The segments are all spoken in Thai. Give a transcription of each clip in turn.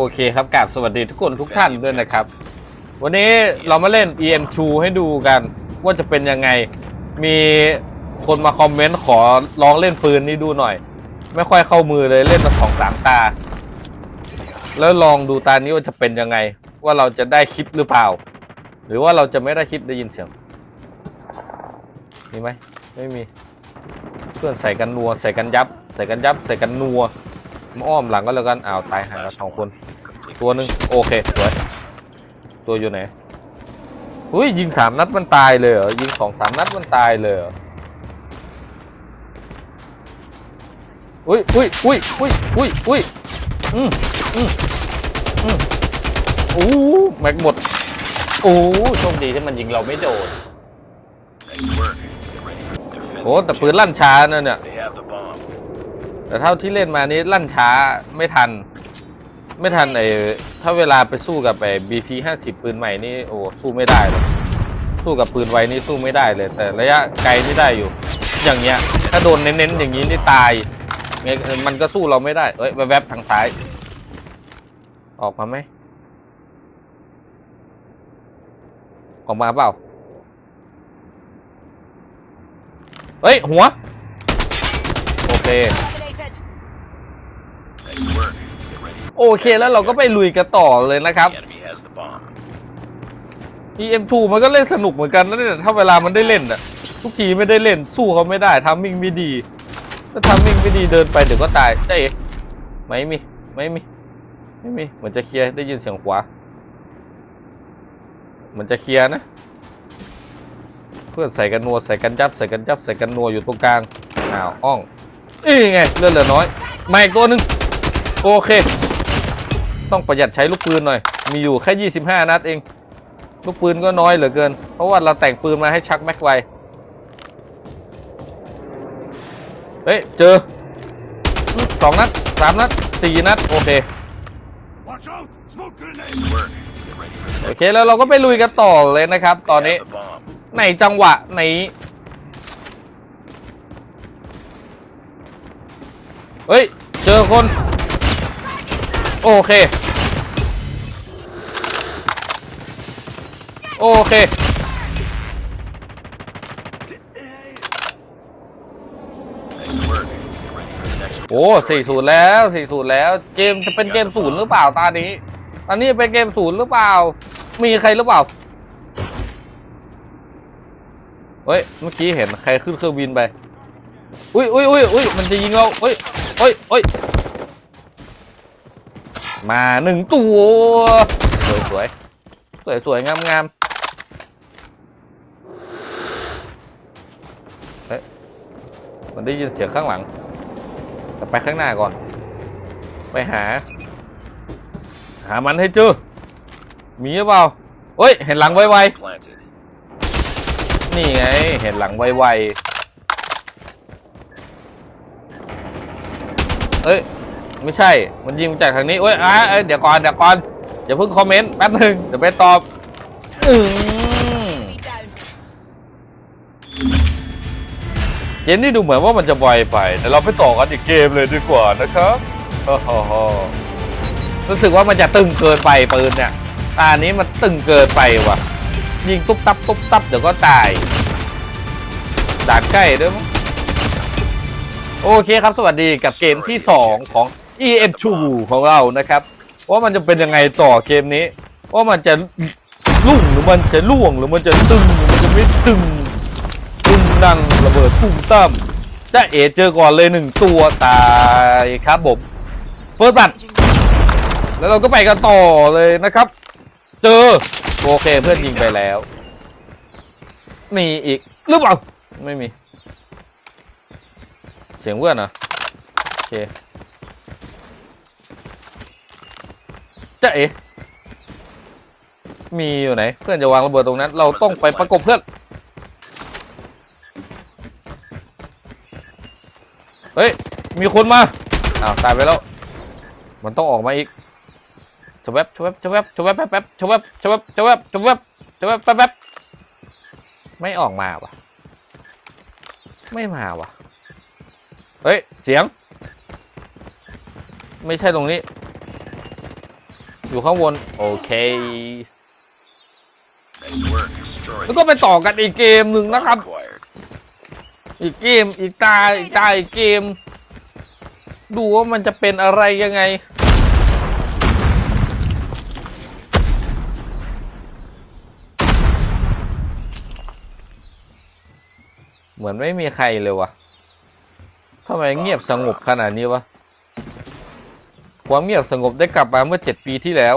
อเคครับกราบสวัสดีทุกคนทุกท่านด้วยนะครับ วันนี้เรามาเล่น EM2 ให้ดูกันว่าจะเป็นยังไง มีคนมาคอมเมนต์ขอลองเล่นปืนนี้ดูหน่อย ไม่ค่อยเข้ามือเลยเล่นมาสองสามตา แล้วลองดูตานี้ว่าจะเป็นยังไง ว่าเราจะได้คลิปหรือเปล่า หรือว่าเราจะไม่ได้คลิปได้ยินเสียงมีไหมไม่มีเพื่อนใส่กันนัวใส่กันยับ ใส่กันยับใส่กันนัว มาอ้อมหลังก็แล้วกันอ้าวตายหายแล้วสองคน ตัวหนึ่งโอเคสวยตัวอยู่ไหนอุ้ยยิงสามนัดมันตายเลยเหรอยิงสองสามนัดมันตายเลยเหรออุ้ยอุ้ยอุ้ยอุ้ยอุ้ยอุ้ยอืมอืมอืมโอ้แม็กหมดโอ้โชคดีที่มันยิงเราไม่โดนโอ้แต่ปืนลั่นช้านั่นเนี่ย They have the bomb. แต่เท่าที่เล่นมานี้ลั่นช้าไม่ทัน ไม่ทันไอ้ถ้าเวลาไปสู้กับไอ้ BP ห้าสิบปืนใหม่นี่โอ้สู้ไม่ได้เลยสู้กับปืนไวนี่สู้ไม่ได้เลย แต่ระยะไกลนี่ได้อยู่ อย่างเงี้ย ถ้าโดนเน้นๆอย่างนี้นี่ตายไงมันก็สู้เราไม่ได้ เอ้ยแวบๆทางซ้าย ออกมาไหมออกมาเปล่าเฮ้ย หัว โอเค Eliminated. Nice work. Get ready for โอเคแล้วเราก็ไปลุยกันต่อเลยนะครับ E.M. two มันก็เล่นสนุกเหมือนกันนะเนี่ยถ้าเวลามันได้เล่นอะทุกทีไม่ได้เล่นสู้เขาไม่ได้ทามมิ่งไม่ดีถ้าทามมิ่งไม่ดีเดินไปเดี๋ยวก็ตายเจ๊เอ๋ไม่มีไม่มีไม่มีเหมือนจะเคลียร์ได้ยินเสียงขวาเหมือนจะเคลียร์นะ เพื่อนใส่กันนัวใส่กันยับใส่กันยับใส่กันนัวอยู่ตรงกลางอ้าวอ่องนี่ไงเลือดเหลือน้อยมาอีกตัวหนึ่ง โอเค ต้องประหยัดใช้ลูกปืนหน่อย มีอยู่แค่ 25 นัดเอง ลูกปืนก็น้อยเหลือเกิน เพราะว่าเราแต่งปืนมาให้ชักแม็กไวเฮ้ย เจอสองนัดสามนัดสี่นัด โอเค โอเค แล้วเราก็ไปลุยกันต่อเลยนะครับ ตอนนี้ในจังหวะไหนเฮ้ย เจอคน โอเค โอเค โอ้สี่ศูนย์แล้วสี่ศูนย์แล้ว เกมจะเป็นเกมศูนย์หรือเปล่าตานี้ตอนนี้เป็นเกมศูนย์หรือเปล่า มีใครหรือเปล่า เฮ้ย เมื่อกี้เห็นใครขึ้นเครื่องบินไป อุ้ยอุ้ยอุ้ยอุ้ยมันจะยิงเราเฮ้ยเฮ้ยเฮ้ย มาหนึ่งตัว สวยสวยสวยสวยงามงามเฮ้ยมันได้ยินเสียงข้างหลังแต่ไปข้างหน้าก่อน ไปหา หามันให้เจอมีหรือเปล่าเฮ้ย เห็นหลังไวๆนี่ไง เห็นหลังไวๆเอ้ย ไม่ใช่ มันยิงมาจากทางนี้เอ้ยอะเอ้ยเดี๋ยวก่อนเดี๋ยวก่อนอย่าเพิ่งคอมเมนต์แป๊บหนึ่งเดี๋ยวไปตอบอืมเกมนี้ดูเหมือนว่ามันจะไวไป แต่เราไปต่อกันอีกเกมเลยดีกว่านะครับโอ้โหรู้สึกว่ามันจะตึงเกินไปปืนเนี่ยตานี้มันตึงเกินไปว่ะ ยิงตุ๊บตับตุ๊บตับเดี๋ยวก็ตายด่านใกล้ด้วยมั้งโอเคครับสวัสดีกับเกมที่ 2 ของ EM2 ของเรานะครับ ว่ามันจะเป็นยังไงต่อเกมนี้ ว่ามันจะลุ่งหรือมันจะล่วงหรือมันจะตึงหรือมันจะไม่ตึงตุ้มดังระเบิดตุ้มตั้มจ้าเอเจอก่อนเลยหนึ่งตัวตายครับผมเปิดบัตรแล้วเราก็ไปกันต่อเลยนะครับ เจอโอเคเพื่อนยิงไปแล้ว มีอีกหรือเปล่าไม่มี เสียงเพื่อนเหรอโอเค จ้าเอมีอยู่ไหน เพื่อนจะวางระเบิดตรงนั้น เราต้องไปประกบเพื่อนเฮ้ย มีคนมาอ้าวตายไปแล้ว มันต้องออกมาอีกชวบชวบชวบชวบแป๊บแป๊บชวบชวบชวบชวบชวบแป๊บแป๊บไม่ออกมาวะไม่มาวะเฮ้ย เสียง ไม่ใช่ตรงนี้ อยู่ข้างบนโอเค Nice work. Destroy แล้วก็ไปต่อกันอีกเกมหนึ่งนะครับ Acquired. อีกเกมอีกตาอีกตาอีกเกม ดูว่ามันจะเป็นอะไรยังไงเหมือนไม่มีใครเลยวะทำไมเงียบสงบขนาดนี้วะ ความเงียบสงบได้กลับมาเมื่อเจ็ดปีที่แล้ว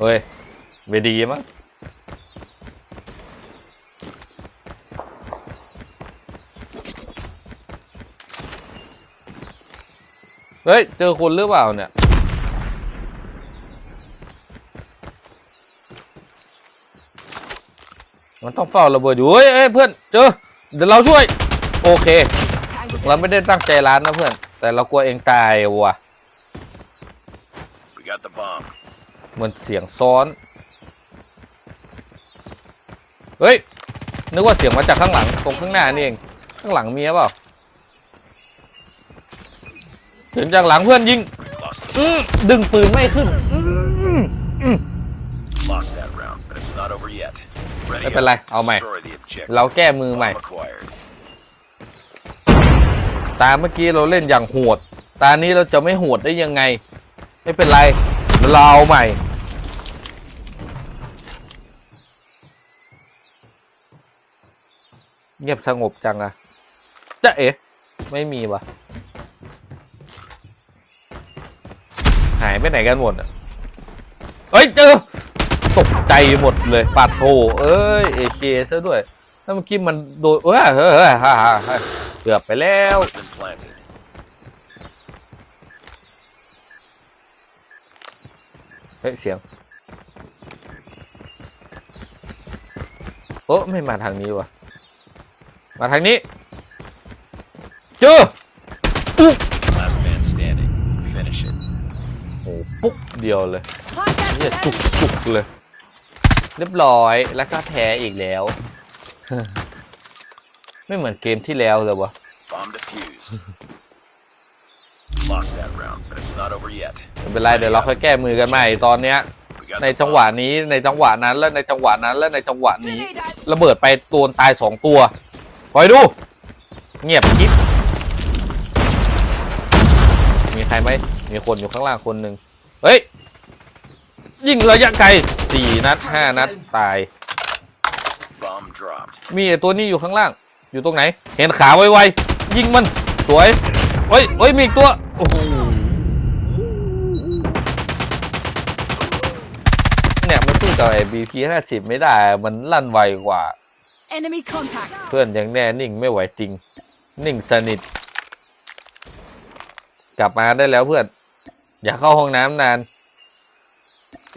เฮ้ยไม่ดีมั้งเฮ้ย เจอคนหรือเปล่าเนี่ย มันต้องเฝ้าระเบิดอยู่เฮ้ยเฮ้ยเพื่อน เจอ เดี๋ยวเราช่วย โอเค เราไม่ได้ตั้งใจร้านนะเพื่อน แต่เรากลัวเองตายว่ะ got the bomb. เหมือนเสียงซ้อน เฮ้ย นึกว่าเสียงมาจากข้างหลัง ตรงข้างหน้านี่เอง ข้างหลังมีหรือเปล่าเสียงจากหลังเพื่อนยิง Lost, อืมดึงปืนไม่ขึ้นอืมอืม lost that round, but it's not over yet. Ready ไม่เป็นไร up. เอาใหม่ Destroy the objective. เราแก้มือใหม่ Bomb acquired. ตาเมื่อกี้เราเล่นอย่างโหด ตานี้เราจะไม่โหดได้ยังไง ไม่เป็นไรเราเอาใหม่ เงียบสงบจังอะจะเอ๋ไม่มีวะหายไปไหนกันหมดอะเฮ้ย เจอ ตกใจหมดเลยปาดโถเอ้ยเอเคซะด้วยถ้าเมื่อกี้มันโดนเอ้ยเฮ้ยเฮ้ยเกือบไปแล้ว Has been planted. เฮ้ยเสียง โอ้ไม่มาทางนี้วะมาทางนี้เจอ Last man standing. Finish it. โอ้ปุ๊กเดียวเลย Contact เนี่ย with จุก enemy. จุกเลย เรียบร้อยแล้วก็แพ้อีกแล้ว ไม่เหมือนเกมที่แล้วเลยวะ Bomb defused. Lost that round, but it's not over yet. ไม่เป็นไรเดี๋ยวเราค่อยแก้มือกันใหม่ตอนเนี้ย We got ใน the จังหวะ bomb. นี้ในจังหวะนั้นและในจังหวะนั้นและในจังหวะนี้ Grenade out. ระเบิดไปตัวตายสองตัวคอยดู เงียบกิ๊บมีใครไหมมีคนอยู่ข้างล่างคนหนึ่งเฮ้ยยิงระยะไกลสี่นัดห้านัดตาย Bomb dropped. มีไอ้ตัวนี้อยู่ข้างล่าง อยู่ตรงไหน เห็นขาไวๆยิงมัน สวย เฮ้ยเฮ้ยมีอีกตัว โอ้โห เนี่ยมันสู้กับไอ้ BP 50ไม่ได้ มันลั่นไวกว่า Enemy contact. เพื่อนยังแน่นิ่งไม่ไหวจริง นิ่งสนิท กลับมาได้แล้วเพื่อน อย่าเข้าห้องน้ำนาน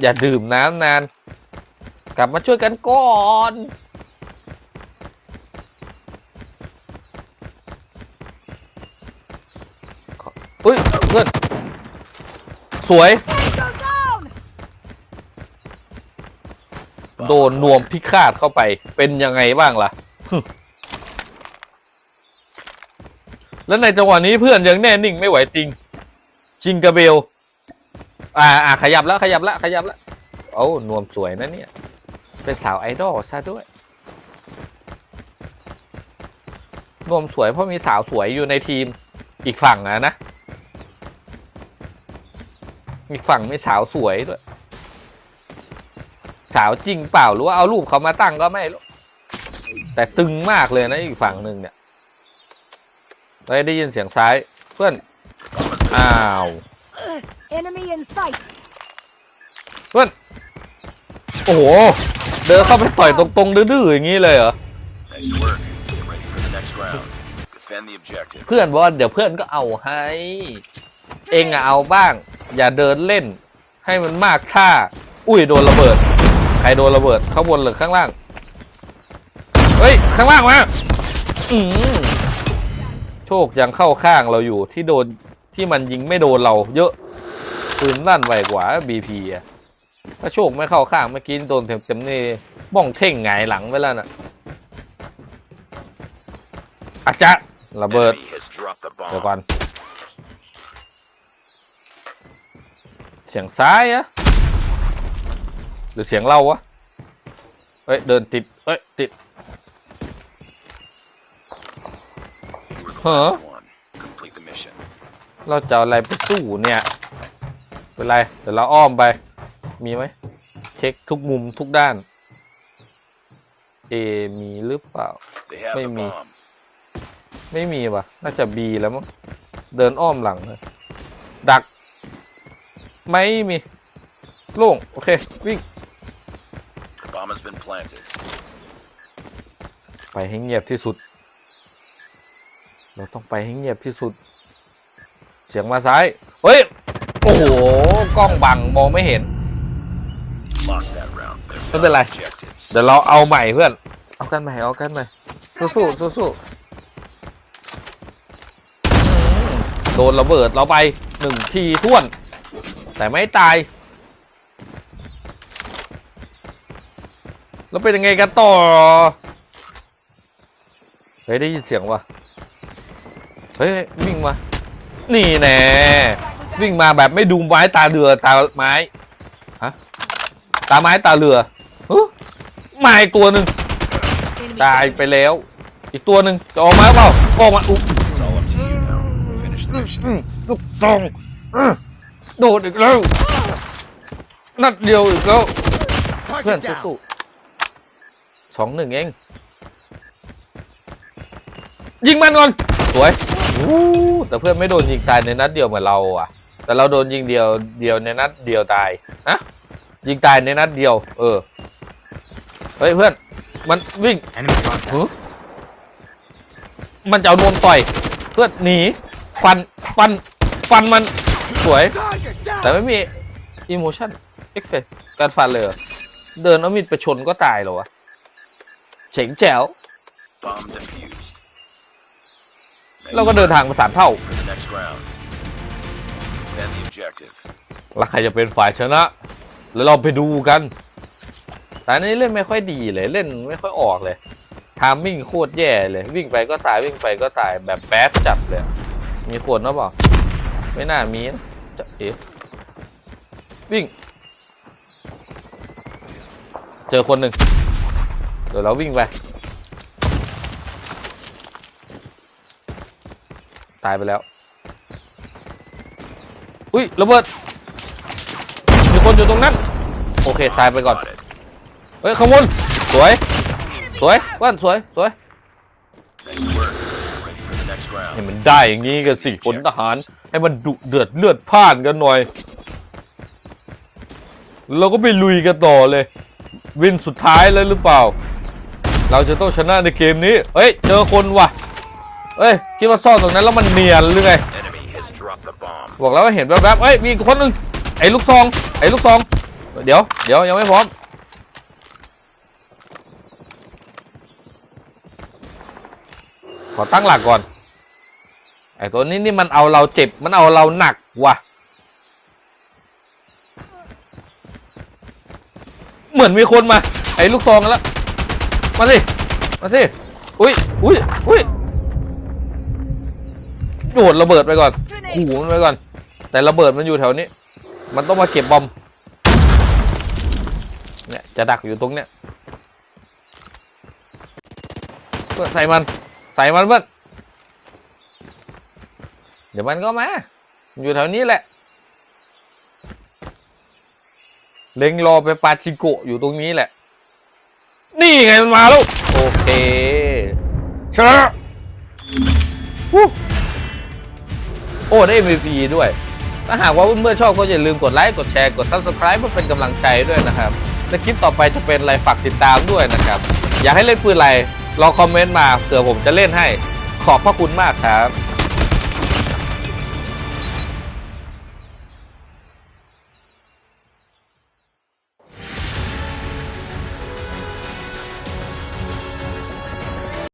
อย่าดื่มน้ำนาน กลับมาช่วยกันก่อน อุ้ยเพื่อนสวย โดนนวมพิฆาตเข้าไป เป็นยังไงบ้างล่ะ แล้วในจังหวะนี้เพื่อนยังแน่นิ่งไม่ไหวจริงชิงกาเบล อ่าอ่าขยับแล้วขยับแล้วขยับแล้วโอ้านวมสวยนะเนี่ย เป็นสาวไอดอลซะด้วย นวมสวยเพราะมีสาวสวยอยู่ในทีมอีกฝั่งอะนะ อีกฝั่งมีสาวสวยด้วย สาวจริงเปล่าหรือว่าเอารูปเขามาตั้งก็ไม่รู้แต่ตึงมากเลยนะอีกฝั่งหนึ่งเนี่ยเฮ้ยได้ยินเสียงซ้ายเพื่อน อ้าว Enemy in sight. เพื่อน โอ้โห เดินเข้าไปต่อยตรงๆดื้อๆอย่างนี้เลยเหรอ Nice work. Get ready for the next round. Defend the objective. เพื่อนบอกว่าเดี๋ยวเพื่อนก็เอาให้ เองอะเอาบ้าง อย่าเดินเล่น ให้มันมากท่า อุ้ยโดนระเบิด ใครโดนระเบิดข้างบนหรือข้างล่าง เฮ้ย ข้างล่างมาอืมโชคยังเข้าข้างเราอยู่ที่โดนที่มันยิงไม่โดนเราเยอะปืนลั่นไวกว่าบีพีอะถ้าโชคไม่เข้าข้างเมื่อกี้โดนเต็มๆนี่บ้องเท่งหงายหลังไปแล้วน่ะอาจจะระเบิด Enemy has dropped the เดี๋ยว bomb. ก่อน เสียงซ้ายอะหรือเสียงเราวะเฮ้ยเดินติดเฮ้ยติด You were the Huh? last one. Complete the mission. เราจะอะไรไปสู้เนี่ยเป็นไรเดี๋ยวเราอ้อมไป มีไหมเช็คทุกมุมทุกด้าน เอมีหรือเปล่า They have Wait the a minute. bomb. ไม่มีว่ะ น่าจะบีแล้วมั้งเดินอ้อมหลังเลยดัก ไม่มีโล่งโอเค วิ่ง The bomb has been planted. ไปให้เงียบที่สุด เราต้องไปให้เงียบที่สุด เสียงมาซ้าย เฮ้ย โอ้โห กล้องบังมองไม่เห็น Lost that round. There's Không เป็นไร. objectives. เดี๋ยวเราเอาใหม่เพื่อน เอากันใหม่ เอากันใหม่ สู้สู้สู้สู้อืมโดนระเบิดเราไปหนึ่งทีท่วน แต่ไม่ตาย แล้วเป็นยังไงกันต่อ เฮ้ย ได้ยินเสียงวะเฮ้ย วิ่งมา นี่แน่วิ่งมาแบบไม่ดูไม้ตาเรือตาไม้ฮะตาไม้ตาเรือฮึมาอีกตัวหนึ่ง Enemy ตาย down. ไปแล้ว อีกตัวหนึ่งจะออกมาเปล่าออกมาอุ๊ย It's all up to you now. Finish the อื mission. มลูกซองอื้อ โดดอีกแล้วนัดเดียวอีกแล้วเพื่อนสู้ๆสองหนึ่งเอง ยิงมันก่อนสวยอู้แต่เพื่อนไม่โดนยิงตายในนัดเดียวเหมือนเราอะ แต่เราโดนยิงเดียวเดียวในนัดเดียวตายฮะยิงตายในนัดเดียว เออเฮ้ยเพื่อน มันวิ่ง Enemy contact. หึมันจะเอานวมต่อย เพื่อนหนี ฟัน ฟัน ฟันมัน สวย แต่ไม่มีอิโมชั่นเอฟเฟกการฟันเลยเดินเอามีดไปชนก็ตายเหรอวะเจ๋งแจ๋วเราก็เดินทางมาสามเท่าแล้วใครจะเป็นฝ่ายชนะ แล้วเราไปดูกัน แต่นี้เล่นไม่ค่อยดีเลยเล่นไม่ค่อยออกเลยทามมิ่งโคตรแย่เลย วิ่งไปก็ตายวิ่งไปก็ตายแบบแบดจัดเลย มีคนหรือเปล่า ไม่น่ามีนะจะเอ๋ วิ่ง เจอคนหนึ่งเดี๋ยวเราวิ่งไป ตายไปแล้ว อุ้ยระเบิด มีคนอยู่ตรงนั้น โอเค ตายไปก่อน เฮ้ยขางบวนสวย สวยว่านสวย สวย ให้มันได้อย่างนี้กันสิผลทหาร ให้มันดุเดือดเลือดพ่านกันหน่อย เราก็ไปลุยกันต่อเลย วินสุดท้ายเลยหรือเปล่า เราจะต้องชนะในเกมนี้ เฮ้ย เจอคนว่ะ เฮ้ย คิดว่าซ่อนตรงนั้นแล้วมันเนียนหรือไง บอกแล้วว่าเห็นแวบๆเอ้ย มีคนหนึ่งไอ้ลูกซอง ไอ้ลูกซอง เดี๋ยว เดี๋ยวยังไม่พร้อมขอตั้งหลักก่อน ไอ้ตัวนี้นี่มันเอาเราเจ็บ มันเอาเราหนักว่ะ เหมือนมีคนมา ไอ้ลูกซองแล้ว มาสิ มาสิ อุ้ย อุ้ย อุ้ย โดดระเบิดไปก่อนขู่มันไปก่อน แต่ระเบิดมันอยู่แถวนี้ มันต้องมาเก็บบอม เนี่ยจะดักอยู่ตรงเนี้ยเพื่อนใส่มัน ใส่มันเพื่อน เดี๋ยวมันก็มา อยู่แถวนี้แหละ เล็งรอไปปาชิโกะอยู่ตรงนี้แหละ นี่ไงมันมาแล้ว โอเคชนะวู้โอ้ ได้ MVP ด้วย ถ้าหากว่าเพื่อนๆชอบก็อย่าลืมกดไลค์ กดแชร์ กด Subscribe เพื่อเป็นกำลังใจด้วยนะครับ และคลิปต่อไปจะเป็นอะไรฝากติดตามด้วยนะครับ อยากให้เล่นปืนอะไรลองคอมเมนต์มาเผื่อผมจะเล่นให้ ขอบพระคุณมากครับ